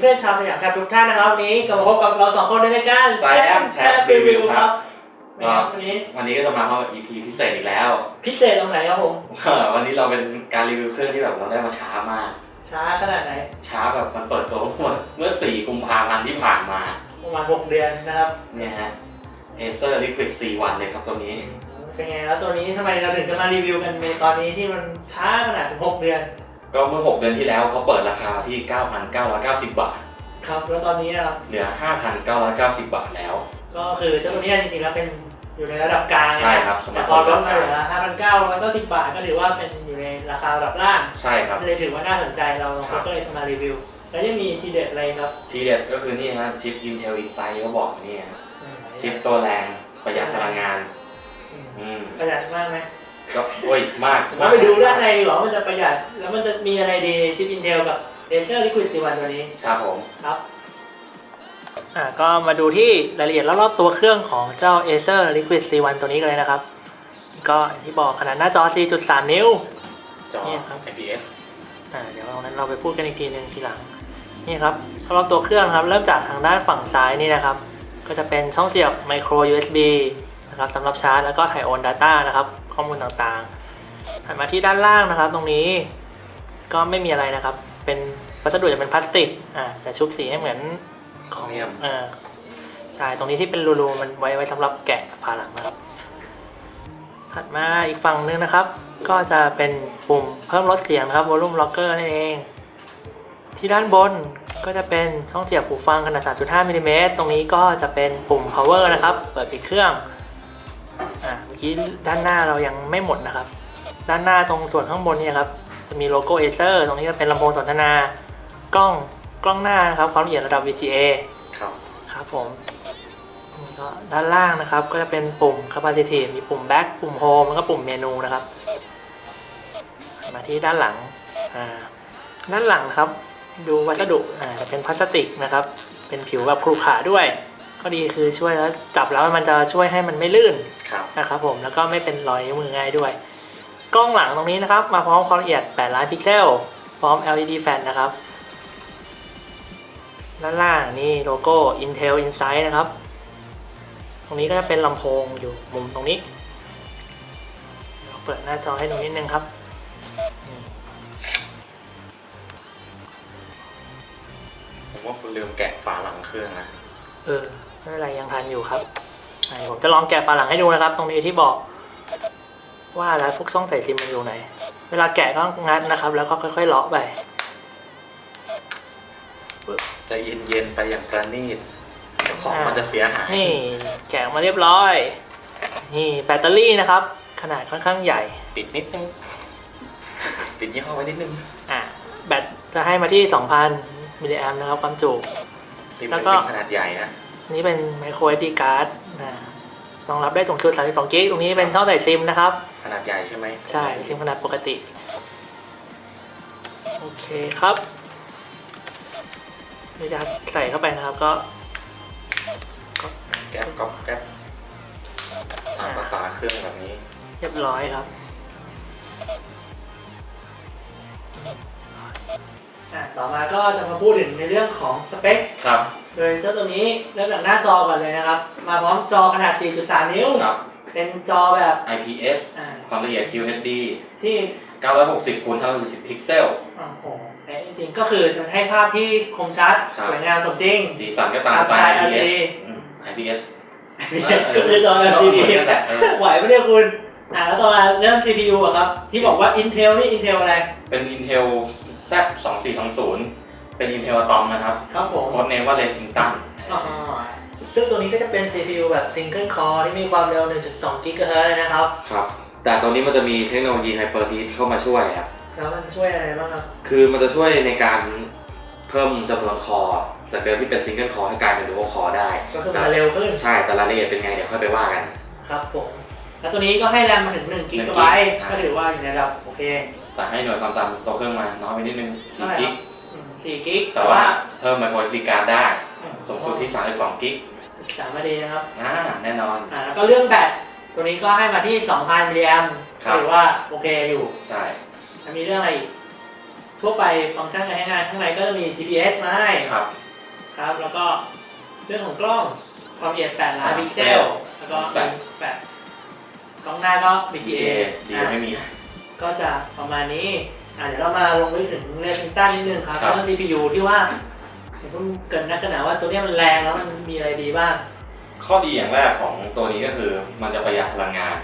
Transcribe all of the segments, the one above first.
เพื่อนชาวสยามแทบทุกท่านนะครับวันนี้กลับมาพบกับเราสองคนในรายการแซมแทบรีวิวครับนะครับวันนี้วันนี้ก็จะมาเข้า EP พิเศษอีกแล้ว พิเศษตรงไหนครับผม วันนี้เราเป็นการรีวิวเครื่องที่แบบเราได้มาช้ามาก ช้าขนาดไหน ช้าแบบมันเปิดตัวเมื่อเมื่อ 4 กุมภาพันธ์ที่ผ่านมา ประมาณ 6 เดือนนะครับ เนี่ยฮะ Acer Liquid C1 เลยครับตัวนี้ เป็นไงแล้วตัวนี้ทำไมเราถึงจะมารีวิวกันในตอนนี้ที่มันช้าขนาดถึง6เดือน ก็เมื่อ 6 เดือนที่แล้วเขาเปิดราคาที่ 9,990 บาท ครับ แล้วตอนนี้นะครับเหลือ 5,990 บาทแล้ว ก็คือเจ้าตัวนี้จริงๆแล้วเป็นอยู่ในระดับกลางใช่ครับแต่พอลดมาเหลือ5,990บาทก็ถือว่าเป็นอยู่ในราคาระดับล่าง ใช่ครับ เลยถือว่าน่าสนใจเราครับ ก็เลยจะมารีวิว แล้วยังมีทีเด็ดอะไรครับทีเด็ดก็คือนี่ฮะชิป Intel Inside เขาบอกนี่ฮะชิปตัวแรงประหยัดพลังงานอืมอืมประหยัดมากไหม ก็โอ้ยมากมาไปดูด้านในดีกว่าว่ามันจะประหยัด แล้วมันจะมีอะไรดีชิป Intel กับ Acer Liquid C1 ตัวนี้ครับผมครับอ่าก็มาดูที่รายละเอียดรอบๆตัวเครื่องของเจ้า Acer Liquid C1 ตัวนี้กันเลยนะครับ ก็อย่างที่บอกขนาดหน้าจอ 4.3 นิ้ว จอเนี่ยครับ IPS อ่าเดี๋ยวตรงนั้นเราไปพูดกันอีกทีหนึ่งทีหลัง นี่ครับรอบตัวเครื่องครับ เริ่มจากทางด้านฝั่งซ้ายนี่นะครับ ก็จะเป็นช่องเสียบ micro USB นะครับสำหรับชาร์จแล้วก็ถ่ายโอน Data นะครับ ข้อมูลต่างๆถัดมาที่ด้านล่างนะครับ ตรงนี้ก็ไม่มีอะไรนะครับ เป็นวัสดุจะเป็นพลาสติกอ่าแต่ชุบสีให้เหมือนของเนียมเออใช่ตรงนี้ที่เป็นรูๆมันไว้ไว้สำหรับแกะฝาหลังนะครับถัดมาอีกฝั่งหนึงนะครับ ก็จะเป็นปุ่มเพิ่มลดเสียงนะครับ volume rocker นั่นเอง ที่ด้านบนก็จะเป็นช่องเสียบหูฟังขนาด 3.5มิลลิเมตรตรงนี้ก็จะเป็นปุ่ม power นะครับ เปิดปิดเครื่องอ่าเมื่อ กี้ด้านหน้าเรายังไม่หมดนะครับ ด้านหน้าตรงส่วนข้างบนเนี่ยครับจะมีโลโก้ Acer ตรงนี้จะเป็นลำโพงสนทนากล้องกล้องหน้านะครับความละเอียดระดับ VGA ครับครับผมนี่ก็ด้านล่างนะครับก็จะเป็นปุ่ม capacitive มีปุ่ม back ปุ่ม home แล้วก็ปุ่มเมนูนะครับ มาที่ด้านหลังอ่าด้านหลังนะครับ ดูวัสดุอ่าจะเป็นพลาสติกนะครับ เป็นผิวแบบครุขระด้วย ก็ดีคือช่วยแล้วจับแล้วมันจะช่วยให้มันไม่ลื่นครับ นะครับผมแล้วก็ไม่เป็นรอยนิ้วมือง่ายด้วย กล้องหลังตรงนี้นะครับ มาพร้อมความละเอียด 8 ล้านพิกเซลพร้อม LED fan นะครับด้านล่างนี่โลโก้ Intel Inside นะครับ ตรงนี้ก็จะเป็นลำโพงอยู่มุมตรงนี้เดี๋ยวเปิดหน้าจอให้ดูนิดนึงครับนี่ผมว่าคุณลืมแกะฝาหลังเครื่องนะ เออไม่เป็นไรยังทันอยู่ครับอะเดี๋ยวผมจะลองแกะฝาหลังให้ดูนะครับ ตรงนี้ที่บอก ว่าแล้วพวกช่องใส่ซิมมันอยู่ไหน เวลาแกะก็งัดนะครับ แล้วก็ค่อยๆเลาะไปใจะเย็นๆไปอย่างประณีตเดี๋ยวของมันจะเสียหายนี่ แกะออกมาเรียบร้อย นี่แบตเตอรี่นะครับ ขนาดค่อนข้างใหญ่ ปิดนิดนึงปิดยี่ห้อไว้นิดนึงอะแบตจะให้มาที่ 2,000มิลลิแอมป์นะครับความจุ ซิมแล้เป็วนก็ซิมขนาดใหญ่นะนี่เป็น micro SD card นะรองรับได้สูงสุด32กิกตรงนี้เป็นช่องใส่ซิมนะครับ ขนาดใหญ่ใช่ไหมใช่ซิมขนาดปกติ โอเคครับเวลาใส่เข้าไปนะครับก็ แก๊ปก๊อปแก๊ปตามภาษาเครื่องแบบนี้ เรียบร้อยครับ อะต่อมาก็จะมาพูดถึงในเรื่องของสเปค ครับโดยเจ้าตัวนี้เริ่มจากหน้าจอก่อนเลยนะครับ มาพร้อมจอขนาด 4.3 นิ้ว ครับ เป็นจอแบบ IPS อ่า ความละเอียด QHD ที่960คูณ560พิกเซล โอ้โหแต่จริงๆก็คือจะให้ภาพที่คมชัดครับ สวยงามสมจริงสีสันก็ตามตามสสไตไตล์ล์ LCD IPS อืม IPS ก็คือจอ LCD เหมือนกันแหละเออไหวไม่เนี่ยคุณอ่าแล้วต่อมาเรื่อง CPU อะครับ ที่บอกว่า Intel นี่ Intel อะไร เป็น Intel Z 2420เป็น Intel Atom นะครับครับผมโค้ดเนมว่า Lexington อ๋อซึ่งตัวนี้ก็จะเป็น CPU แบบ Single Core ที่มีความเร็ว 1.2 GHz นะครับ ครับ แต่ตัวนี้มันจะมีเทคโนโลยี Hyper-Heat เข้ามาช่วยครับ แล้วมันช่วยอะไรบ้างครับ คือมันจะช่วยในการเพิ่มจำนวนคอร์จากเดิมที่เป็นซิงเกิลคอร์ให้กลายเป็นดู a l คอร์ได้ ก็คือมันจะเร็วขึ้น ใช่ แต่รายละเอียดเป็นไงเดี๋ยวค่อยไปว่ากัน ครับผม แล้วตัวนี้ก็ให้แรมมาถึง1 GB อ่าก็ถือว่าอยู่ในระดับโอเค แต่ให้หน่วยความจำตัวเครื่องมาน้อยไปนิดนึงเท่าไหร่4กิกอืม4กิกแต่ว่าเพิ่มไมโคร SD การ์ดได้อืมสูงสุดที่32กิกสามนาทีนะครับอ่าแน่นอนอ่าแล้วก็เรื่องแบตตัวนี้ก็ให้มาที่ 2,000มิลลิแอมป์ครับถือว่าโอเคอยู่ ใช่จะมีเรื่องอะไรอีกทั่วไปฟังก์ชันการใช้งานข้างในก็จะมี GPS มาให้ครับ ครับ แล้วก็เรื่องของกล้องความละเอียด8ล้านพิกเซล แล้วก็แปดแปดกล้องหน้าก็ BGA ดีจะไม่มี ก็จะประมาณนี้อะเดี๋ยวเรามาลงลึกถึงเรื่องซิงตันนิดนึงครับครับ เรื่อง CPU ที่ว่าเห็นเพิ่งเกรินนักกันหนาว่าตัวเนี้ยมันแรงแล้วมันมีอะไรดีบ้างข้อดีอย่างแรกของตัวนี้ก็คือมันจะประหยัดพลังงาน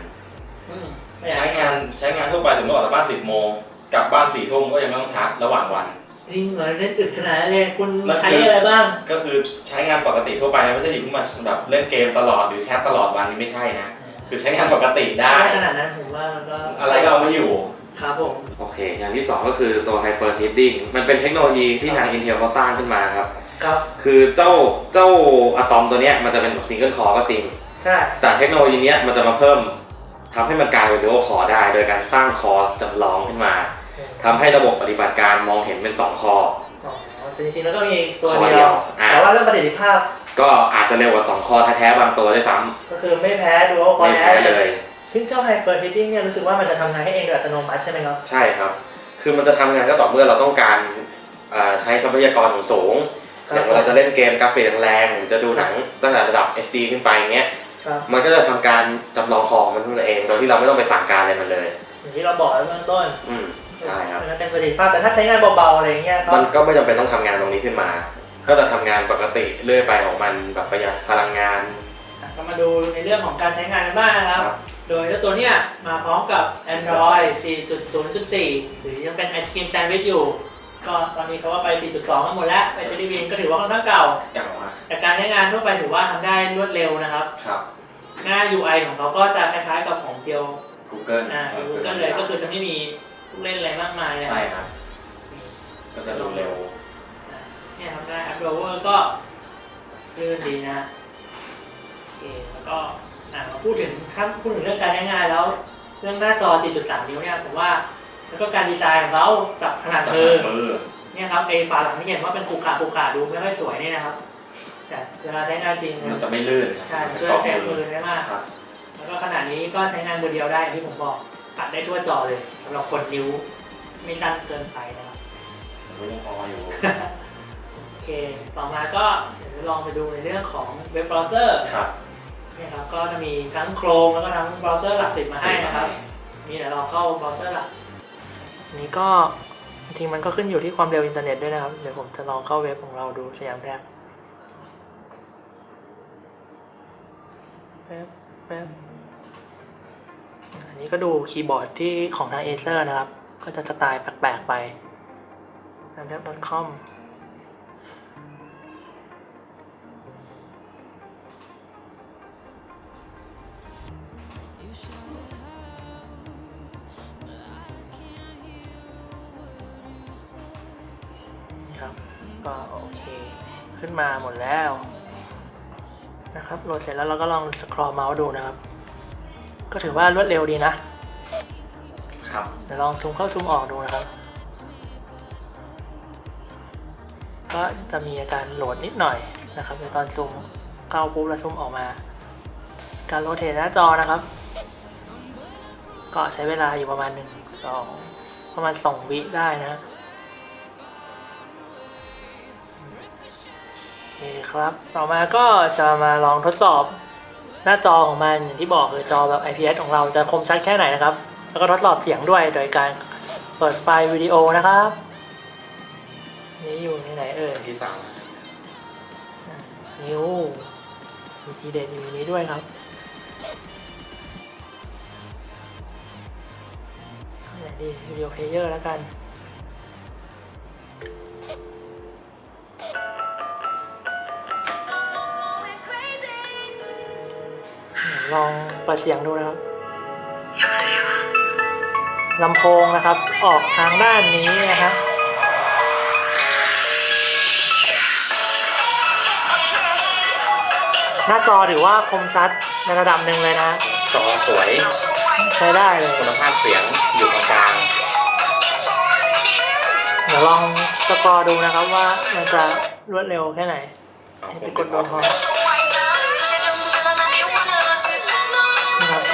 อืมไม่อยากใช้งานใช้งานทั่วไปถึงออกจากบ้าน10โมงกลับบ้าน4ทุ่มก็ยังไม่ต้องชาร์จระหว่างวัน จริงเหรอเล่นอึดขนาดนั้นเลยคุณมันใช้คืออะไรบ้าง ก็คือใช้งานปกติทั่วไปนะไม่ใช่อยู่ขึ้นมาแบบเล่นเกมตลอดหรือแชทตลอดวันนี้ไม่ใช่นะ คือใช้งานปกติได้ ขนาดนั้นผมว่ามันก็อะไรก็เอาไม่อยู่ ครับผม โอเค อย่างที่ 2 ก็คือตัว Hyper Threading มันเป็นเทคโนโลยีที่ทาง Intel เขาสร้างขึ้นมาครับ ครับ คือเจ้าเจ้าอะตอมตัวเนี้ยมันจะเป็นแบบซิงเกิลคอร์ก็จริง ใช่ แต่เทคโนโลยีเนี้ยมันจะมาเพิ่มทำให้มันกลายเป็นดู a l คอร์ได้ โดยการสร้างคอร์จำลองขึ้นมาทำให้ระบบปฏิบัติการมองเห็นเป็น 2 คอร์ อ๋อแต่จริงๆแล้วก็มีตัวคอเดีเดียยววอ่าแต่ว่าเรื่องประสิทธิภาพ ก็อาจจะเร็วกว่า 2 คอร์แท้ๆบางตัวด้วยซ้ก็คือไม่แพ้ดูโอำคอไม่ร์แพ้เลย ซึ่งเจ้า Hyper Threading เนี่ยรู้สึกว่ามันจะทำงานให้เองโดยอัตโนมัติใช่ไหมครับ ใช่ครับ คือมันจะทำงานก็ต่อเมื่อเราต้องการเอ่อใช้ทรัพยากรสูงๆอย่างเวลาจะเล่นเกมกราฟิกแรงๆหรือจะดูหนังตั้งแต่ระดับ HD ขึ้นไปเงี้ย ครับ มันก็จะทำการจำลองคอร์มันขึ้นมาเอง โดยที่เราไม่ต้องไปสั่งการอะไรมันเลย อย่างที่เราบอกไว้เบื้องต้นอืม ใช่ครับ มันเป็นประสิทธิภาพแต่ถ้าใช้งานเบาๆอะไรอย่างเงี้ยก็มันก็ไม่จำเป็นต้องทำงานตรงนี้ขึ้นมา ก็จะทำงานปกติเรื่อยไปของมันแบบประหยัดพลังงานก็มาดูในเรื่องของการใช้งานกันบ้างนะครับ ครับ โดยเจ้าตัวเนี้ยมาพร้อมกับ Android 4.0.4 หรือยังเป็น Ice Cream Sandwich อยู่ ก็ตอนนี้เขาว่าไป 4.2 กันหมดแล้วไป Jelly Bean ก็ถือว่าค่อนข้างเก่าเก่ามาแต่การใช้งานทั่วไปถือว่าทำได้รวดเร็วนะครับ ครับ หน้า UI ของเขาก็จะคล้ายๆกับของเดียว Google อ่า Google เลยก็คือจะไม่มีลูกเล่นอะไรมากมายนะใช่ครับก็จะดูเร็ว เนี่ยทำได้ App Rover ก็ลื่นดีนะโอเคแล้วก็อะมาพูดถึงถ้าพูดถึงเรื่องการใช้งานแล้ว เรื่องหน้าจอ 4.3 นิ้วเนี่ยผมว่าแล้วก็การดีไซน์ของเขากับขนาดมือมือเนี่ยครับไอ้ฝาหลังที่เห็นว่าเป็นขรุขระขรุขระดูไม่ค่อยสวยเนี่ยนะครับ แต่เวลาใช้งานจริงมันจะไม่ลื่นใช่มันช่วยเกาะแสบมือได้มากครับ แล้วก็ขนาดนี้ก็ใช้งานมือเดียวได้อย่างที่ผมบอกตัดได้ทั่วจอเลยสำหรับคนนิ้วไม่สั้นเกินไปนะครับมันก็ยังพออยู่โอ เค ต่อมาก็เดี๋ยวจะลองไปดูในเรื่องของเว็บเบราว์เซอร์ครับเนี่ยครับ ก็จะมีทั้ง Chrome แล้วก็ทั้งเบราว์เซอร์หลักติดมาให้นะครับนี่เดี๋ยวเราเข้าเบราว์เซอร์หลัก นี้ก็จริงๆมันก็ขึ้นอยู่ที่ความเร็วอินเทอร์เน็ตด้วยนะครับ เดี๋ยวผมจะลองเข้าเว็บของเราดูสยามแทบแป๊บแป๊บอันนี้ก็ดูคีย์บอร์ดที่ของทาง Acer นะครับ ก็จะสไตล์แปลกๆไป s y a m t a b c o m ก็โอเค ขึ้นมาหมดแล้ว นะครับโหลดเสร็จแล้วเราก็ลองสครอลเมาส์ดูนะครับ ก็ถือว่ารวดเร็วดีนะครับเดี๋ยวลองซูมเข้าซูมออกดูนะครับ ก็จะมีอาการโหลดนิดหน่อยนะครับในตอนซูมเข้าปุ๊บแล้วซูมออกมา การโรเทตหน้าจอนะครับ ก็ใช้เวลาอยู่ประมาณหนึ่งสองประมาณสองวิได้นะ คครับ ต่อมาก็จะมาลองทดสอบหน้าจอของมันอย่างที่บอกคือจอแบบ IPS ของเราจะคมชัดแค่ไหนนะครับ แล้วก็ทดสอบเสียงด้วยโดยการเปิดไฟล์วิดีโอนะครับ นี่อยู่ในไหนเอ่ยอันที่สามนิวมีทีเด็ดอยู่ในนี้ด้วยครับอันไหนดีวิดีโอเพลเยอร์แล้วกัน ลองเปิดเสียงดูนะครับลำโพงนะครับ ออกทางด้านนี้นะครับหน้าจอถือว่าคมชัดในระดับหนึ่งเลยนะจอสวยใช้ได้เลยคุณภาพเสียงอยู่ตรงกลางเดี๋ยวลองสกอร์ดูนะครับว่ามันจะรวดเร็วแค่ไหนเอาให้ผไปมกดโดนพอ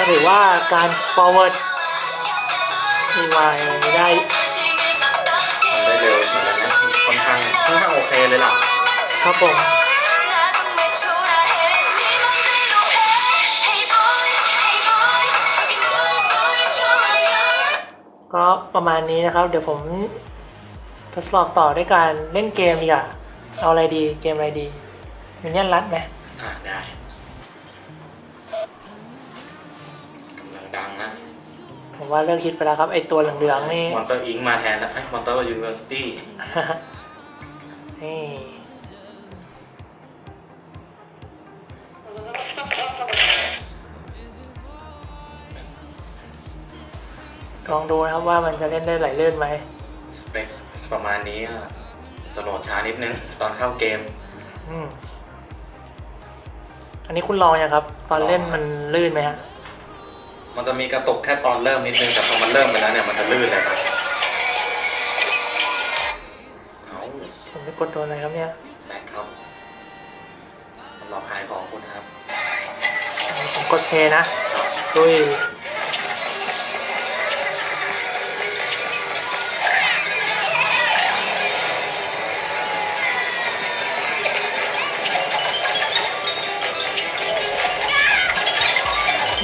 ถือว่าการ forward rewind ได้ทำได้เหมือนกันนะค่อนข้างค่อนข้างโอเคเลยล่ะครับผมก็ประมาณนี้นะครับ เดี๋ยวผมทดสอบต่อด้วยการเล่นเกมดีกว่าเอาอะไรดีเกมอะไรดีมินเนี่ยนรัดไหมอ่าได้ ผมว่าเลิกคิดไปแล้วครับ ไอตัวเหลืองๆนี่ มอนเตอร์อิงมาแทนนะมอนเตอร์ยูนิเวอร์ซิตี้นี่ลองดูนะครับว่ามันจะเล่นได้ไหลลื่นไหมสเปคประมาณนี้อะจะโหลดช้านิดนึง ตอนเข้าเกม อืมอันนี้คุณลองยังครับ ตอนเล่นมันลื่นไหมฮะ มันจะมีกระตุกแค่ตอนเริ่มนิดนึงแต่พอมันเริ่มไปแล้วเนี่ยมันจะลื่นเลยครับเอาผมไม่กดโดนอะไรครับเนี่ยแบกครับสำหรับขายของคุณครับ ผมกดเพย์นะดุย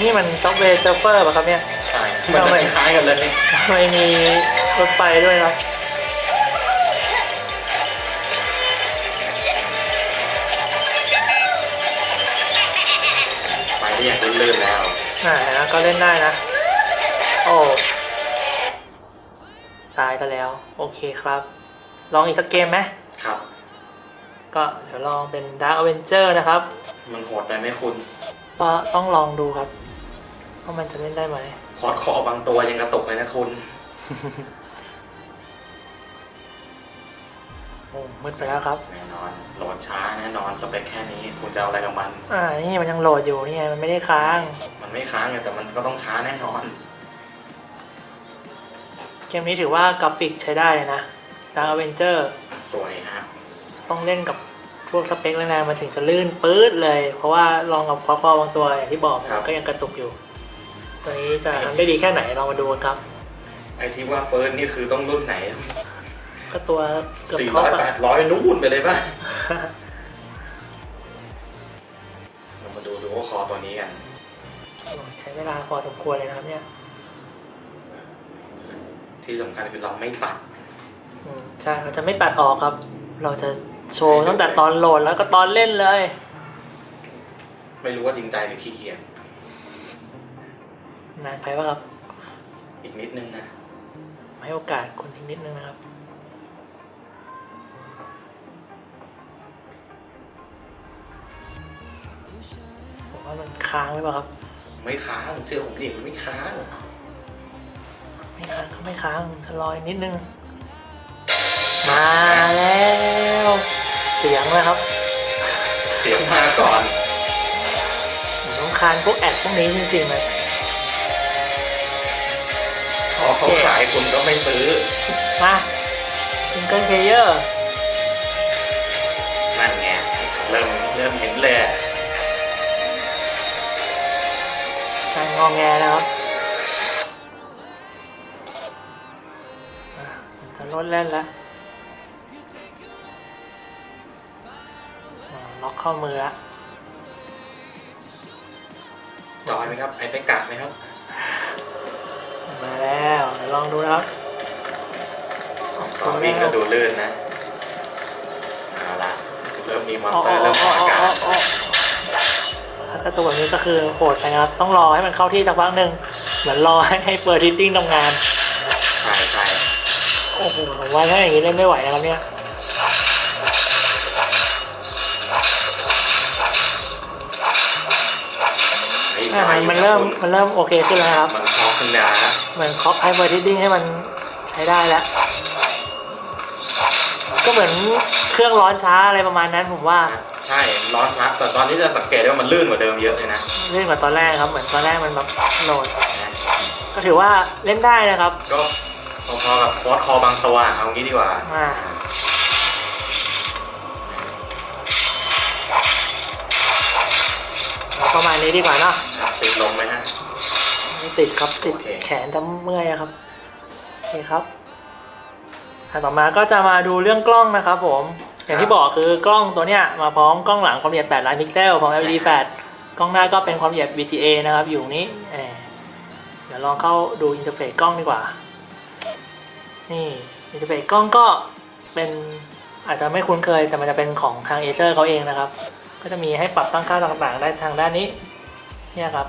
นี่มันซอฟต์แวร์เซิร์ฟเวอร์ป่ะครับเนี่ย ใช่มันจะคล้ายๆกันเลยทำไมมีรถไฟด้วยครับไปที่อย่างลื่นๆแล้วอ่านะก็เล่นได้นะ โอ้ตายซะแล้ว โอเคครับ ลองอีกสักเกมไหมครับ ก็เดี๋ยวลองเป็น Dark Avenger นะครับ มันโหดไปไหมคุณ ก็ต้องลองดูครับ ว่ามันจะเล่นได้ไหม พอดคอบางตัวยังกระตุกเลยนะคุณ โอ้มืดไปแล้วครับ แน่นอนโหลดช้าแน่นอนสเปคแค่นี้คุณจะเอาอะไรกับมัน อ่า นี่มันยังโหลดอยู่นี่ไง มันไม่ได้ค้าง มันไม่ค้างไงแต่มันก็ต้องช้าแน่นอน เกมนี้ถือว่ากราฟิกใช้ได้เลยนะ Dark Avenger สวยฮะต้องเล่นกับพวกสเปคแรงๆมันถึงจะลื่นปื๊ดเลย เพราะว่าลองกับคอคอบางตัวอย่างที่บอกครับก็ยังกระตุกอยู่ ตัวนี้จะทำได้ดีแค่ไหนลองมาดูกันครับ ไอที่ว่าเปิร์นนี่คือต้องรุ่นไหนก็ตัวเกือบสี่ท็อร้ปอยแปอะดร้อยนู่นไปเลยป่ะ เรามาดูดูว่าคอตัวนี้กัน ใช้เวลาพอสมควรเลยนะครับเนี่ยที่สำคัญคือเราไม่ตัด อืมใช่เราจะไม่ตัดออกครับ เราจะโชว์ตั้งแต่ตอนโหลดแล้วก็ตอนเล่นเลย ไม่รู้ว่าจริงใจหรือขี้เกียจ นานไปป่ะครับ อีกนิดนึงนะ ให้โอกาสคนอีกนิดนึงนะครับ ผมว่ามันค้างไว้ป่ะครับ ไม่ค้างเชื่อผมดิมันไม่ค้างไม่ค้างก็ไม่ค้างชะลอยนิดนึง มาแล้ว เสียงนะครับ เสียงมาก่อนผมต้องคานพวกแอดพวกนี้จริงๆเลยพ อเขาขายคุณก็ไม่ซื้อ มาซิงเกิลเพลเยอร์นั่นไง เริ่มเริ่มเห็นเลยการงองแงนะครับอะผมจะลดเล่นแล้วอ่าล็อกเข้ามือละจอยไหมครับไอไปกาดไหมครับ มาแล้วเดี๋ยวลองดูนะครับขอวิ่งก็ดูลื่นนะเอาละเริ่มมีมอนอ๋อเตอ๋ออร์เริ่มอ๋อออกอาอ๋กาอศอ๋อถ้ากระตัวแบบนี้ก็คือโหดไปนะครับ ต้องรอให้มันเข้าที่สักพักหนึ่งเหมือนรอให้เปิดทิตติ้งทำงาน ใช่ใช่โอ้โหผมว่าถ้าอย่างนี้เล่นไม่ไหวนะครับเนี่ยไอ้อะมันมันเริ่มมันเริ่มโอเคขึ้นแล้วนะครับ มันพอขึ้นนะ เหมือนคอปไฮเปอร์ทิดดิ้งให้มันใช้ได้แล้ว ก็เหมือนเครื่องร้อนช้าอะไรประมาณนั้นผมว่าใช่ร้อนชัดแต่ตอนนี้จะสังเกตได้ว่ามันลื่นกว่าเดิมเยอะเลยนะเล่นกว่าตอนแรกครับ เหมือนตอนแรกมันแบบโหลดก็ถือว่าเล่นได้นะครับ ก็พอๆกับฟอสคอบางตัวเอางี้ดีกว่าอ่าประมาณนี้ดีกว่าเนาะติดลมไหมฮะ ไม่ติดครับติดโอเคแขนจะเมื่อยอะครับโอเคครับหอะต่อมาก็จะมาดูเรื่องกล้องนะครับผม อย่างที่บอกคือกล้องตัวเนี้ยมาพร้อมกล้องหลังความละเอียด8ล้านพิกเซลของ LED flash กล้องหน้าก็เป็นความละเอียด VGA นะครับอยู่นี้เอ่อเดี๋ยวลองเข้าดูอินเทอร์เฟซกล้องดีกว่า นี่อินเทอร์เฟซกล้องก็เป็นอาจจะไม่คุ้นเคยแต่มันจะเป็นของทาง Acer เขาเองนะครับ ก็จะมีให้ปรับตั้งค่าต่างๆ ได้ทางด้านนี้ เนี่ยครับ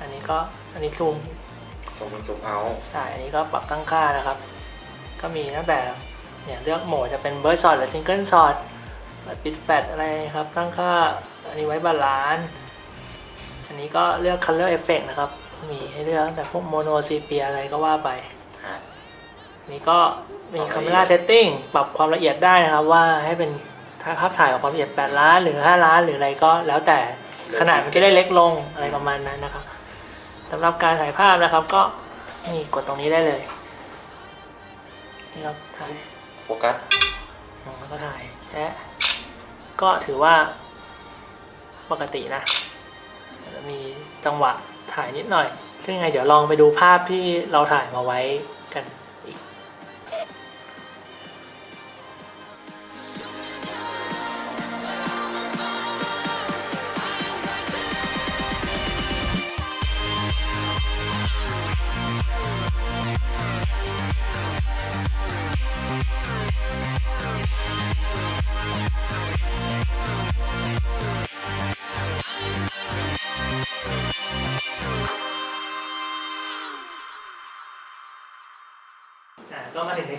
อันนี้ก็ อันนี้ซูมส่งมันส่งเอาใช่อันนี้ก็ปรับตั้งค่านะครับ ก็มีตั้งแต่เนี่ยเลือกโหมดจะเป็นเบอร์ช็อตหรือซิงเกิลช็อตปิดแฟลชอะไรครับ ตั้งค่าอันนี้ไว้บาลานซ์อันนี้ก็เลือก Color Effect นะครับ มีให้เลือกตั้งแต่พวกโมโนซีเปียอะไรก็ว่าไปฮะอันนี้ก็มี Camera Setting ปรับความละเอียดได้นะครับว่าให้เป็นภาพถ่ายของความละเอียด 8 ล้านหรือ 5 ล้านหรืออะไรก็แล้วแต่ขนาดมันจะได้เล็กลงอะไรประมาณนั้นนะครับ สำหรับการถ่ายภาพนะครับก็นี่กดตรงนี้ได้เลยนี่ครับถ่ายโฟกัสอ๋อแล้วก็ถ่ายแชะก็ถือว่าปกตินะอาจจะมีจังหวะถ่ายนิดหน่อย ซึ่งยังไงเดี๋ยวลองไปดูภาพที่เราถ่ายมาไว้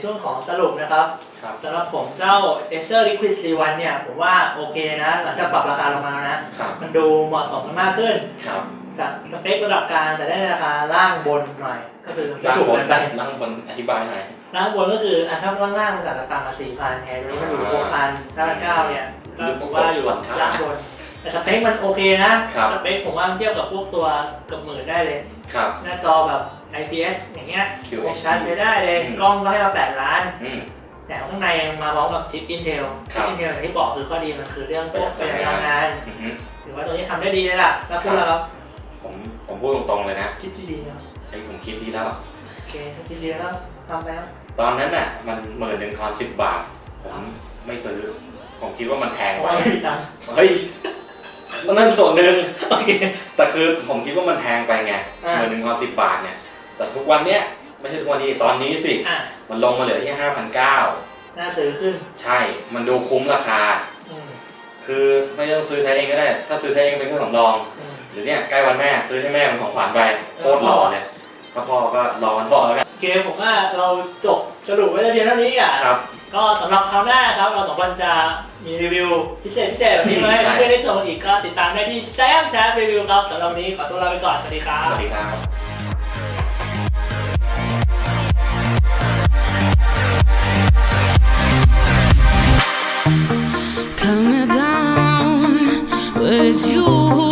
ช่วงของสรุปนะครับครับสำหรับผมเจ้า Acer Liquid C1 เนี่ย ผมว่าโอเคนะ หลังจากปรับราคาลงมาแล้วนะ ครับมันดูเหมาะสมกันมากขึ้น ครับจากสเปคระดับกลางแต่ได้ในราคาล่างบนหน่อย ก็คือไม่ล่างสูงบนเกินไปล่างบนอธิบายหน่อย ล่างบนก็คืออะถ้าล่างล่างมันจากราคามาสี่พันไงตรงนี้มันอยู่หกพันถ้ามันเก้าเนี่ยก็ผมว่าอยู่ล่างบนแต่สเปคมันโอเคนะครับ สเปคผมว่ามันเทียบกับพวกตัวเกับหมื่นได้เลย ครับ หน้าจอแบบ IPS อย่างเงี้ย QHD ชาร์จใช้ได้เลย อืม กล้องก็ให้มา8ล้าน อืม แต่ข้างในยังมาพร้อมกับชิป Intel ครัชิป บ Intel อย่างที่บอกคือข้อดีมันคือเรื่องพวกประหยัดพลังงานอือฮึถือว่าตัวนี้ทำได้ดีเลยล่ะ แล้วคุณล่ะครับผมผมพูดตรงๆเลยนะคิดที่ดีนะไอ้ผมคิดดีแล้ว โอเคถ้าคิดดีแล้วทำแล้วตอนนั้นน่ะ มันหมื่นหนึ่งทอนสิบบาท ผมไม่ซื้อ ผมคิดว่ามันแพงเพไปราะว่าไม่มีตังค์เฮ้ยนั่นส่วนหนึ่งโอเค แต่คือผมคิดว่ามันแพงไปไงอ่า หมื่นหนึ่งทอนสิบบาทเนี่ย แต่ทุกวันเนี้ยไม่ใช่ทุกวันนี้ตอนนี้สิ อะมันลงมาเหลือที่ห้าพันเก้าน่าซื้อขึ้นใช่ มันดูคุ้มราคา อืมคือไม่ต้องซื้อใช้เองก็ได้ ถ้าซื้อใช้เองเป็นเครื่องสำรอง อืม หรือเนี่ยใกล้วันแม่ซื้อให้แม่เป็นของขวัญไปโคตรหล่อเลยถ้าพ่อก็รอวันพ่อแล้วกันโอเคผมว่าเราจบสรุปไว้แต่เพียงเท่านี้อะ ครับ ก็สำหรับคราวหน้าครับ เราสองคนจะมีรีวิวพิเศษพิเศษแบบนี้ไหมาให้ได้เพื่อนๆได้ชมอีกก็ติดตามได้ที่แซมแซมรีวิวครับสำหรับวันนี้ขอตัวลาไปก่อน สวัสดีครัสบ วัสดีครับ it's you who